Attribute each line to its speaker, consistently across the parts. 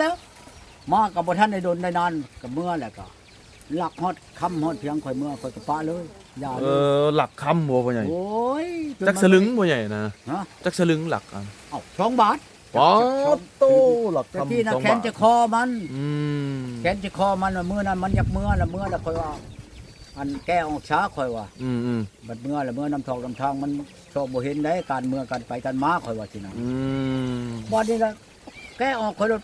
Speaker 1: แล้วมากับบ่ท่านได้โดนได้นานกับเมื่อแหละก็หลักฮอดคำฮอดเพียงข่อยเมื่อข่อยก็ปะเลยอย่า
Speaker 2: เอ
Speaker 1: เลย
Speaker 2: อหลักคำบ่พ่อใหญ่
Speaker 1: โอ้ยจน
Speaker 2: จักสลึงบ่ใหญ่นะ
Speaker 1: ฮะ
Speaker 2: จักสลึงหลักอะ
Speaker 1: เอ้าสองบาท
Speaker 2: ป๊อดโตหลัก
Speaker 1: แต่
Speaker 2: คำ
Speaker 1: ที่น่ะ
Speaker 2: สอง
Speaker 1: แขน
Speaker 2: บาท
Speaker 1: จะคอมัน
Speaker 2: อืม
Speaker 1: แขนจะคอมันว่ามื้อนั้นมันอยากเมื่อละเมื่อละข่อยว่า อันแก้ออกช้าข่อยว่า
Speaker 2: อืมอืม
Speaker 1: บัดเมื่อละเมื่อน้ำทองน้ำทางมันโชคบ่เห็นได้การเมื่อกันไปกันมาข่อยว่าสินะ
Speaker 2: อืม
Speaker 1: บ่นี้ละแก้ออกข่อยรถ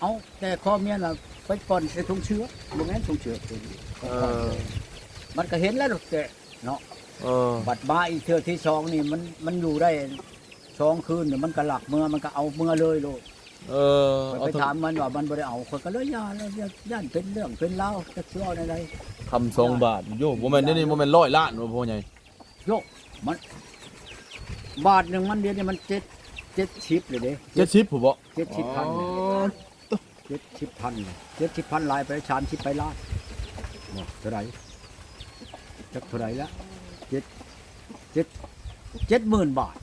Speaker 1: เอาแต่คอเมียน่ะไปก่อนใส่ถุงเชื้อบ่แม่นถุงเชื้อ
Speaker 2: เออ
Speaker 1: มันก็เห็นแล้วดอกแต่เนาะ
Speaker 2: เออ
Speaker 1: บัดมาอีกเทือที่สองนี่มันมันอยู่ได้สองคืนเนี่ยมันก็หลักเมื่อมันก็เอาเมื่อเลยโลด
Speaker 2: เออ
Speaker 1: ข้อย
Speaker 2: เอา
Speaker 1: ไป
Speaker 2: เถอะ
Speaker 1: ถามมันว่ามันบ่ได้เอาคนก็เลยย่าแล้วย่านเป็นเรื่องเป็นเล่าวจะเชื่อในใด
Speaker 2: คำสองบาทโยบ่แม่นเดี๋ยวนี่บ่แม่นร้อยล้านบ่พ่อใหญ่
Speaker 1: โยกมันบาทหนึ่งมันเดียวนี่มันเจ็ดเจ็ดชิปเลยเด้
Speaker 2: 70ผู้บ่
Speaker 1: เจ็ดชิปพัน
Speaker 2: อ๋อ
Speaker 1: เจ็ดชิปพัน เลยเจ็ดชิปพันหลายไปชามชิปไปล้านบอกเท่าไหรจักเท่าไหรละเจ็ดเจ็ดเจ็ดหมื่นบาท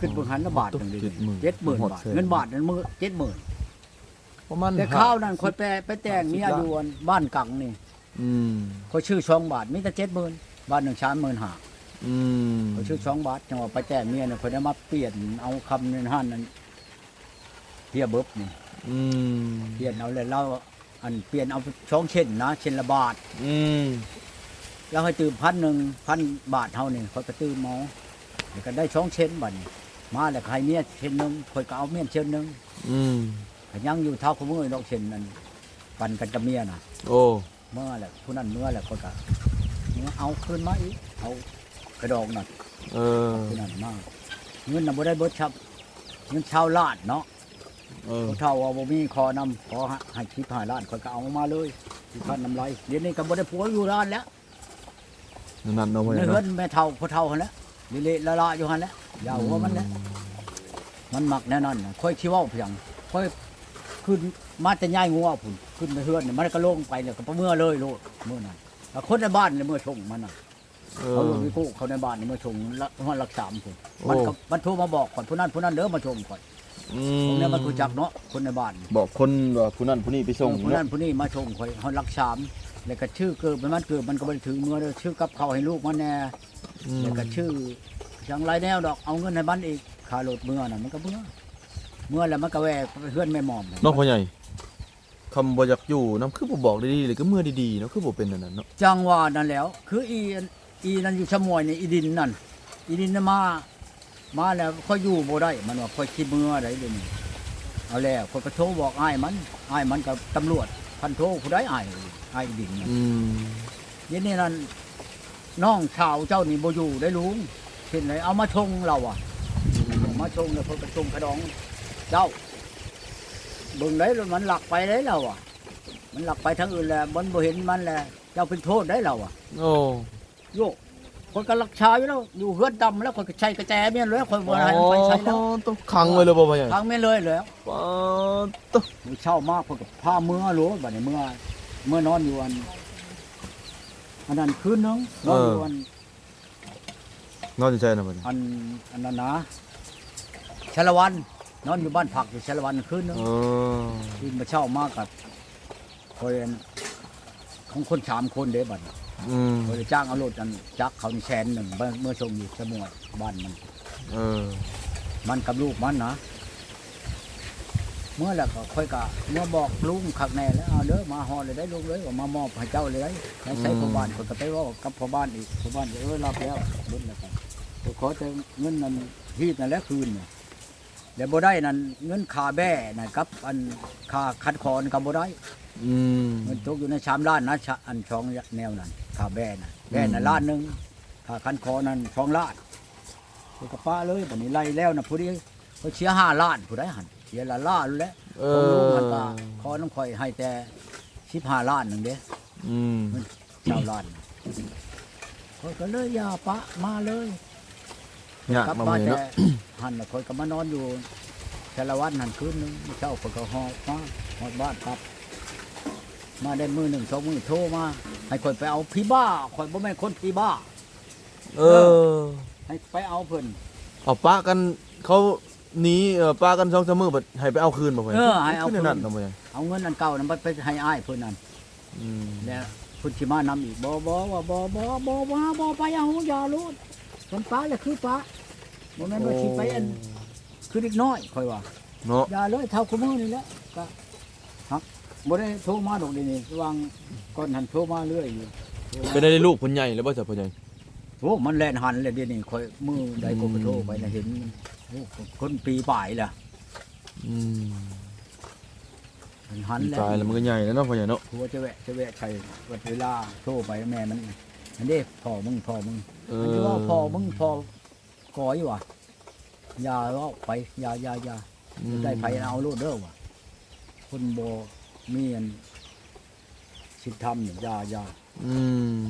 Speaker 1: ขึ้นบนหันละบาทหนึ่งเลยเจ็ดหมื่นบาทเงินบาทนั้นมือเจ็ดหมื่น
Speaker 2: ประมาณ
Speaker 1: แต่ข้าวนั่นคนไปไปแต่งเมียอยู่อันบ้านกังนี่
Speaker 2: อืม
Speaker 1: เขาชื่อช่องบาทมีแต่เจ็ดหมื่นบ้านหนึ่งชานหมื่นห้า
Speaker 2: อืม
Speaker 1: เขาชื่อช่องบาทจังหวะไปแต่งเมียเนี่ยเขาได้มาเปลี่ยนเอาคำในห้านนั้นเพียเบิบนี่
Speaker 2: อืม
Speaker 1: เปลี่ยนเอาเลยเล่าอันเปลี่ยนเอาช่องเช่นนะเช่นละบาท
Speaker 2: อืม
Speaker 1: แล้วให้ตื่นพันหนึ่งพันบาทเท่านี่เขาก็ตื่นเมาแล้วก็ได้ช่องเช่นบัดนี้มาแล้วใครเมียเช่นหนึ่งคอยก็เอาเมียเช่นหนึ่ง
Speaker 2: อืม
Speaker 1: ก็ยังอยู่เท่าขมือดอกเช่นนั้นปันกันกับเมียน่ะ
Speaker 2: โอ้
Speaker 1: เมื่อแหละผู้นั้นเมื่อแหละคนก็เอาคืนมาอีกเอากระดองนั่น
Speaker 2: เออ
Speaker 1: ผู้นั้นมาเงินน่ะบ่ได้เบิดชับเงินชาวลาดเนาะ
Speaker 2: เออ
Speaker 1: ผู้เฒ่าว่าบ่มีคอนำขอให้คิดหาล้านคนก็เอามาเลยที่พันน้ำลายเดี๋ยวนี้ก็บ่ได้ผัวอยู่ร้านแล้ว
Speaker 2: นั่นเนาะพ่อให
Speaker 1: ใน
Speaker 2: ญ่
Speaker 1: เฮือ
Speaker 2: เนาะ
Speaker 1: นแม่เฒ่าพ่อเฒ่าหั่นแหละเละๆละๆอยู่หั่นแหละอย่าหัวมันแหละ มันมักแน่นอนน่ะค่อยสิเว้าเพียงค่อยขึ้นมาแต่ย้ายงัวพุ่นขึ้นไปเฮือนน่ะมันก็ลงไปแล้วก็เมื่อเลยโลดเมื่อนั้นแล้วคนในบ้านเนี่ยเมื่อชงมันน่ะ
Speaker 2: เอ
Speaker 1: เขา
Speaker 2: อ
Speaker 1: ลงไปกู้เขาในบ้านนี่มาชงละห้องรักสามคน
Speaker 2: โอ้
Speaker 1: มันก็มันโทรมาบอกก่อนผู้นั้นผู้นั้นเด้อมาชงก่อน
Speaker 2: อื
Speaker 1: ตรงเนี้ยมันรู้จักเนาะคนในบ้าน
Speaker 2: บอกคนว่าผู้นั้นผู้นี้ไปส่ง
Speaker 1: ผู้นั้
Speaker 2: เนาะ
Speaker 1: นผู้นี้มาชงคอยห้องรักสามแล้วก็ชื่อเกิดมันมันเกิดมันก็ไปถึงเมื่อเด้อชื่อกับเขาวให้ลูกมันแน่
Speaker 2: อืม
Speaker 1: แล้วก็ชื่อจังไรแนวดอกเอาเงินในบ้านอีกค่ารถเมื่อน่ะมันก็เมื่อเมื่อแล้วมันก็แวะไปเฮือนแม่หมอม
Speaker 2: เนาะพ่อใหญ่คำบ่อยากอยู่น้ำคือบ่บอกดีๆเลยก็เมื่อดีๆเนาะคือบ่เป็นอันนั้นเนาะ
Speaker 1: จังหว่านั่นแล้ว คืออีอันอีนั่นอยู่ชะมวยนี่อีดินนั่นอีดินน่ะมา มาแล้วค่อยอยู่บ่ได้ มันว่าค่อยคิดเมื่อได้เดี๋ยวนี้เอาแล้วคนก็โทรบอกอ้ายมันอ้ายมันกับตำรวจ พันโทผู้ใดอ้ายอ้ายอีดินน่ะ
Speaker 2: อืม
Speaker 1: เดี๋ยวนี้นั่นน้องชาวเจ้านี่บ่อยู่ได้ลุงเช่นไรเอามาชงเราอะ มาชงแล้วเพิ่นก็ชงกระดอง เจ้าเบิ่งได้แล้วมันหลักไปได้เราอะ มันหลักไปทางอื่นแหละมันบ่เห็นมันแหละเจ้าเป็นโทษได้เราอะ
Speaker 2: โอ้
Speaker 1: โยก คนก็รักชาอยู่แล้วอยู่เฮือนดำแล้วคนก็ใช้กระแจเมียนเลยคนบ่ให้มันไปใช้แล้ว
Speaker 2: ต้องขังไว้เลยบ่พ่อใหญ่
Speaker 1: ทางเมียนเลยแล้ว
Speaker 2: ป๊าดโต
Speaker 1: มือเช่ามากคนก็พาเมื่อรู้บัดนี้เมื่อเมื่อนอนอยู่อันอันนั้นคืนนึงนอนอยู่อัน
Speaker 2: นอนอยู่ใจนะพ่อใหญ่
Speaker 1: อันอันนั้นนะชาละวันนอนอยู่บ้านผักอยู่ชาละวันคืนนึง
Speaker 2: เออ
Speaker 1: ที่มาเช่ามากกับคอยอันของคนสามคนเด้บัดนี้
Speaker 2: อืม
Speaker 1: คอยจ้างเอารถอันจักเขานี่แสนหนึ่งเมื่อเมื่อชมอยู่สมวยบ้านมัน
Speaker 2: เออ
Speaker 1: มันกับลูกมันนะเมื่อแล้วก็ค่อยกะเมื่อบอกลุงขักแน่แล้วเอาเด้อมาฮอดเลยได้ลุงเลยว่ามามอบให้เจ้าเลยได้ให้ใช้พ่อบ้านคนก็ไปเว่ากับพ่อบ้านอีกพ่อบ้านเออรับแล้วเบิ้แล้วกันขอแต่เงินนั้นที่นั่นแหละคืนเนี่ยเดี๋ยวบ่ได้นั่นเงินค่าแบ่น่ะกับ อันค่าคัดคอนกับบ่ได้
Speaker 2: อืม
Speaker 1: เงินตกอยู่ในชามล้านนะชะอันช่องแนวนั้น ค่าแบ่น่ะแบ่น่ะล้านหนึงค่าคันคอนั้นช่องล้านไปกับป้าเลยบัดนี้ไล่แล้วน่ะผู้นี้เขาเชียร์ห้าล้านผู้ใดหันเชียร์ละล้านแล้ว
Speaker 2: เอ
Speaker 1: ของลุง
Speaker 2: อ
Speaker 1: หันตาขอน้องข่อยให้แต่สิบห้าล้านหนึ่งเด้
Speaker 2: อืม
Speaker 1: เจ้าล้านข่อยก็เลยอย่าปะมาเลย
Speaker 2: ยาก
Speaker 1: กลับ
Speaker 2: มา
Speaker 1: มา
Speaker 2: เลย
Speaker 1: แต่
Speaker 2: เนาะ
Speaker 1: หันน่ะข่อยก็มานอนอยู่ชาละวันหันคืนหนึงเจ้าข่อยก็หอบมาหอบบ้านกลับ มาได้มือหนึ่งสองมือโทรมา ให้ข่อยไปเอาพี่บ้าข่อยบ่แม่นคนพี่บ้า
Speaker 2: เออ
Speaker 1: ให้ไปเอาเพิ่น
Speaker 2: เอาปะกันเขาหนีเอ่อปลากัน2-3มื้อบัดให้ไปเอาคืนบ่พ่อใหญ่
Speaker 1: เออให้เอา
Speaker 2: คืน
Speaker 1: คืน
Speaker 2: นั่นน่ะพ่อใหญ่
Speaker 1: เอาเงินอันเก่านั้นไปไปให้อ้ายเพิ่นนั่น
Speaker 2: อืม
Speaker 1: แล้วเพุ่นสิมานำอีกบ่บ่ว่าบ่บ่บ่บ่บ่ไปเอาอย่าลูดกันป้าแล้วคือป้าบ่แม่นว่าสิไปอันคือเด็กน้อยค่อยว่า
Speaker 2: เนาะ
Speaker 1: อย่าเลยเท่าคุมือนี่แหละก็ฮัก บ่ได้โทรมาดอกนี่นี่วางก่อนหันโทรมาเรื่อยอยู่โทรมา
Speaker 2: เป็นได้ลูกเพิ่นใหญ่แล้วบ่จ้ะพ่อใหญ่
Speaker 1: โอ้มันแล่นหันเลยเดี๋ยวนี้ค่อยมือใดก็ไปโทรไปนะเห็นมันโอ้คนปีป่ายล่ะ
Speaker 2: อืม
Speaker 1: มันหันแล้ว
Speaker 2: ตายแล้วมันก็ใหญ่แล้วเนาะพ่อใหญ่เนาะ
Speaker 1: ผัวจะแวะจะแวะใช้เวลาโทรไปแม่มันอันนี้พ่อมึงพ่อมึง
Speaker 2: เอ
Speaker 1: มันจะว่าพ่อมึงพ่อก่อยว่ะอย่าเอาไปอย่าอย่าอย่า
Speaker 2: อืม
Speaker 1: ได้ไปเอาโลดเด้อว่ะคนโบ มีอันสิทธรรมเนี่ยอยาอยา
Speaker 2: อืม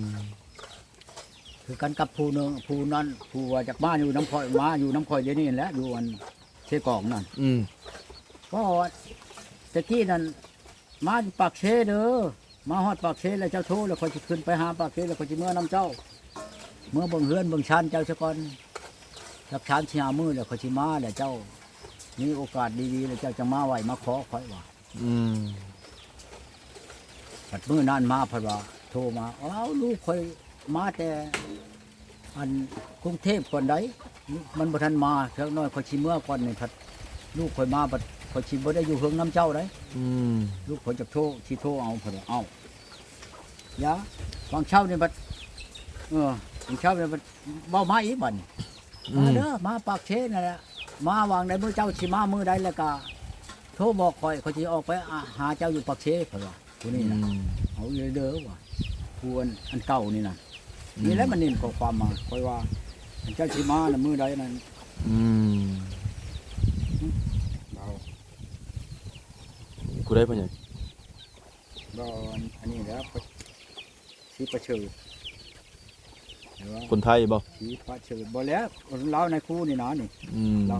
Speaker 1: คือกันกับผู้หนึงผู้นั้นผู้ว่าจากบ้านอยู่น้ำคอยมาอยู่น้ำคอยเดี๋ยวนี้แหละอยู่อันเชกองนั่น
Speaker 2: อืม
Speaker 1: ก็ตะกี้นั่นมาอยู่ปากเชเด้อมาฮอดปากเชแล้วเจ้าโทรแล้วคอยจะขึ้นไปหาปากเชแล้วคอยจะเมื่อน้ำเจ้า เมื่อเบิ่งเฮือนเบิ่งชันเจ้าซะก่อนรับชานเชียมือแล้วคอยจิมาแล้วเจ้ามีโอกาสดีๆแล้วเจ้าจะมาไหวมาขอคอยว่า
Speaker 2: อืม
Speaker 1: ปัดมือนั่นมาเพนว่าโทรมาอ้าวลูกคอยมาแต่อันกรุงเทพก่อนไดมันบ่ทันมาเท่าน้อยคอยชิเมื่อก่อนนี่พัดลูกคอยมาบัดคอยชิบ่ได้อยู่เฮืองน้ำเจ้าได้
Speaker 2: อืม
Speaker 1: ลูกคอยจะโทรสิโทรเอาเพนว่าเอายาบางเช้านี่บัดเออบางเช้านี่บัดเว้ามาอีกบัดนี่
Speaker 2: อื
Speaker 1: มามเด้อมาปากเชนนั่นแหละมาวางในมือเจ้าสิมามือใดแล้วก็โทรบอกคอยคอยสิออกไปอะหาเจ้าอยู่ปากเชเพนว่า ผู้นี้
Speaker 2: อื
Speaker 1: น่ะ
Speaker 2: ม
Speaker 1: เอาอยู่เด้อว่ะควรอันเก่านี่นะนี่แหล้วมันนิ่มข้อความมาคอยว่าอันเจ้าชิมานะมือใดนั่น
Speaker 2: อืม
Speaker 1: เรา
Speaker 2: กูได้พ่อใหญ่
Speaker 1: เราอันนี้แล้วชีประเชิดเห็นว่า
Speaker 2: คนไทยบ่
Speaker 1: ชีประเชิดบ่แล้วคนเล่าในคู่นี่นะนี่
Speaker 2: อืม
Speaker 1: เรา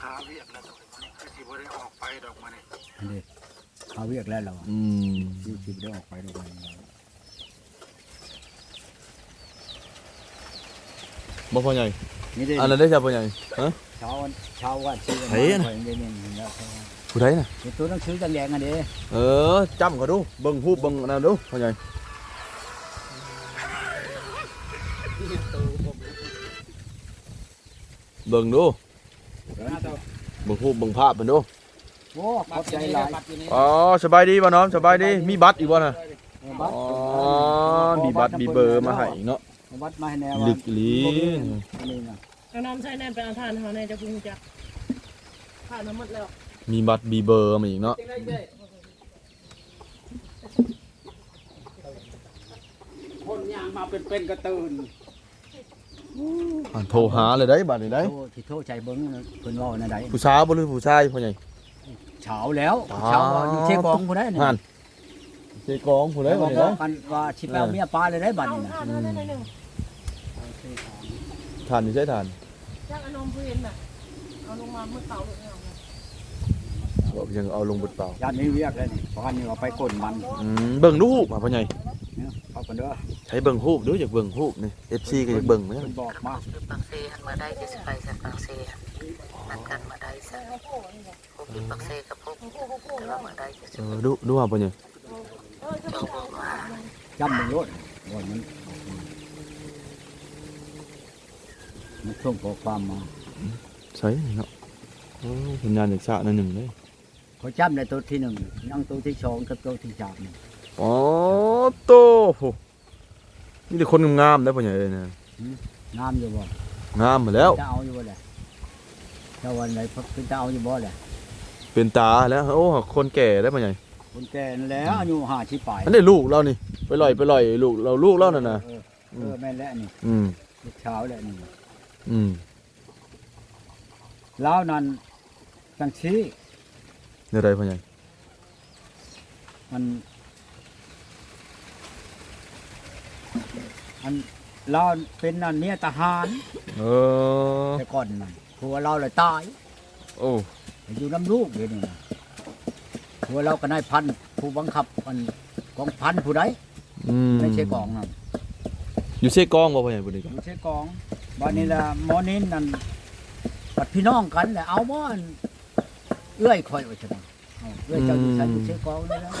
Speaker 1: ขาเวียกแล้วคือสิ บ่ได้ออกไปดอกมานี่อันนี้ขาเวียกแล้วเรา
Speaker 2: อืม
Speaker 1: สิสิบ่ได้ออกไปดอกมานี่
Speaker 2: บ่พ่อใหญ่
Speaker 1: นี่เด้
Speaker 2: อันนั้นได้จ้ะพ่อใหญ่ฮะ
Speaker 1: เช้าวันเช้าวันชื่อ
Speaker 2: เฮ้ยน่ะ
Speaker 1: เดี๋ยวนี้นี่แล้ว
Speaker 2: ผู้ใดน่ะ
Speaker 1: เดี๋ยวตัวหนังสือจังแยงอันนี้
Speaker 2: เออจำเขาดูเบิ่งรูปเบิ่งอันนั้นดูพ่อใหญ่เบิ่งดูเบิ่งรูปเบิ่งภาพเพิ่นดู
Speaker 1: โอ้ขอบใจหลาย
Speaker 2: อ๋อสบายดีบ่น้องสบายดีมีบัตรอีกบ่น่ะ
Speaker 1: บั
Speaker 2: อ๋
Speaker 1: ตร
Speaker 2: อมีบัตรมีเบอร์มาให้เนาะ
Speaker 1: บัตรมาให้แน่
Speaker 2: ลึกอีหลี
Speaker 1: อันนี้นะ
Speaker 3: เอาน้ำใส่แน่นไปเอาทานเขาในจะพุงจักผ่านมาหมดแล้ว
Speaker 2: มีบัตรมีเบอร์มาอีกเนาะ
Speaker 1: คนยางมาเป็นเป็นกระตือน
Speaker 2: อ่านโทรหาเลยได้บัตรนี่ได้
Speaker 1: โทษที่โทษใจเบิ้งเพิ่นเว่าในใด
Speaker 2: ผู้สาวบ่หรือผู้ชายพ่อใหญ่
Speaker 1: เฉาแล้ว
Speaker 2: อ๋อ
Speaker 1: เฉาว่าอยู่เชียงกองผู้ใดนี่
Speaker 2: หั่นเจกองผู้ใด
Speaker 1: แล้ว
Speaker 2: บ่
Speaker 1: ก็
Speaker 2: ได้
Speaker 1: บอกกันว่าสิไปเอาเมียปลาเลยได้บัดนี้นะ
Speaker 3: ทานเขาในหนึ่ง
Speaker 2: ทานอยู่ใช่ทาน
Speaker 3: จักอนมพื้นน่ะ เอาลงมาเมื่อเต่าเลยเอาไง
Speaker 2: บอกยังเอาลงบดเปล่า
Speaker 1: ญาตินี้เวียกเลยนี่เพราะอันนี้เอาไปกดมัน
Speaker 2: อืมเบิ่งรูปมาพ่อใหญ่
Speaker 1: เนี่ยเอากันเด้อ
Speaker 2: ใช้เบิ่งรูปดูอยากเบิ่งรูปนี่ FC ก็อยากเบิ่งเหมือนกัน
Speaker 1: เพิ่นบอกมา
Speaker 4: คือปักเซหันมาได้ที่สไปสันปักเซหันกันมาได้สันพวกกินปักเซกับพวกแต่ว่ามาได้ที่
Speaker 2: เอ
Speaker 4: สุด
Speaker 2: อดูดูว่าพ่อใหญ่
Speaker 4: เจ้าบอกว่า
Speaker 1: จำมึงโลดว่ามันมันส่งข้อความมา
Speaker 2: ใช่เนาะโอ้สัญญาณจากสะนั่นหนึ่งเลย
Speaker 1: เขาจำในตัวที่หนึ่งยังตัวที่สองกับตัวที่สามนี่
Speaker 2: อ๋อโตโหนี่แต่คนงามๆนะพ่อใหญ่เลยนะ
Speaker 1: งามอยู่บ่
Speaker 2: งามมาแล้ว
Speaker 1: จะเอาอยู่บ่แหละเจ้าวันไหนเพิ่นจะเอาอยู่บ่แหละ
Speaker 2: เป็นตาแล้วโอ้คนแก่ได้พ่อใหญ่
Speaker 1: คนแก่นั่นแหล้วอายุห้าสิบปลาย
Speaker 2: อันนี้ลูกเรานี่ไปลอยไปลอยลูกเราลูกเรานั่นน่ะ
Speaker 1: เออเออแม่นแล้วนี่
Speaker 2: อืม
Speaker 1: ลูกเช้าแล้วนี่
Speaker 2: อืม
Speaker 1: แล้วนั้นจังชี้
Speaker 2: นี่อะไรพ่อใหญ่
Speaker 1: มัน อันเราเป็นนั่นเมียทหาร
Speaker 2: เออ
Speaker 1: แต่ก่อนนั่นผัวเราเลยตาย
Speaker 2: โอ้
Speaker 1: อยู่น้ำลูกเดี๋ยวนี้นะผัวเราก็นายพันผู้บังคับมันกองพันผู้ใด
Speaker 2: อืม
Speaker 1: ไม่ใช่กองนั่น
Speaker 2: อยู่เซกองบ่พ่อใหญ่บ่ดี
Speaker 1: ไม่ใช่กองวันนี้ละหมอนินนั่นปัดพี่น้องกันแหละเอาบ่อนเอื้อยคอยว่าจังเอาเอื้อยเจ้าอยู่ใส่อยู่เชื่อกองนี่แล้ว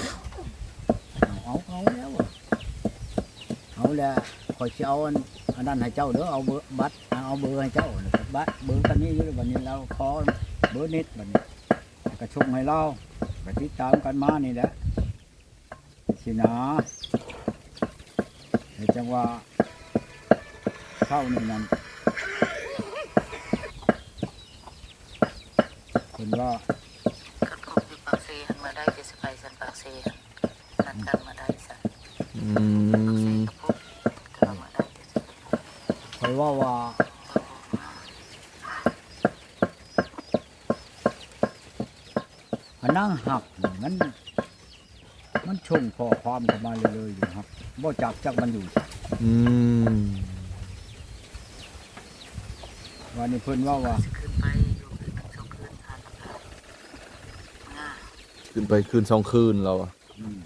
Speaker 1: เอาเอาเอาแล้วอะเอาแล้วค อยสิเอาอันอันนั้นให้เจ้าเด้อเอาเบอร์บัตรเอาเบอร์ให้เจ้านะครับบัตรเบอร์คันนี้อยู่แล้ววันนี้เราขอเบอร์เน็ตบัดนี้กระชงให้เราไปติดตามกันมานี่แหละสินะในจังหวะเข้านี่นั่นคนว่า
Speaker 4: กันคบอยู่ปากเซหันมาได้จะสิไปสันปากเซนัดกันมาได้สัน
Speaker 2: อื
Speaker 4: ปากเซ
Speaker 2: ม
Speaker 4: ว่า
Speaker 1: ว่าอันนั่งหักนี่มัน มันชงพอความเข้ามาเลยๆอยู่ครับบ่จับจักมันอยู่
Speaker 2: อืม
Speaker 1: วันนี้เพิ่นว่าว่า
Speaker 4: สิขึ้นไปอยู่คืนหนึ่งสองคืนผ่านแล้วก็ง่า
Speaker 2: ขึ้นไปคืนสองคืนเราอะ
Speaker 1: อืม